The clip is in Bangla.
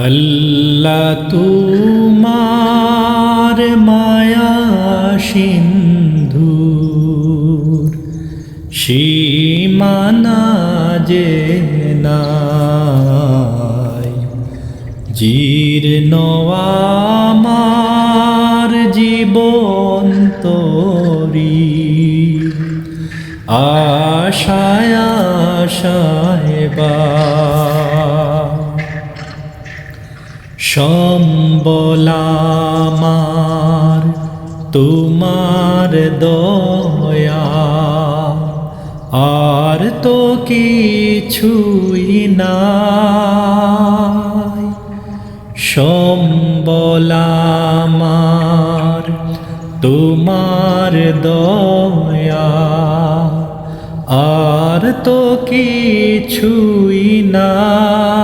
আল্লাহ তোমার মায়া সিন্ধু সীমানা যে জীর্ণ আমার জীবন তরি। আশায় আশায় বা সম্বলামার তোমার দয়া। আর তো কিছুই নাই। সম্বলামার তোমার দয়া। আর তো কিছুই না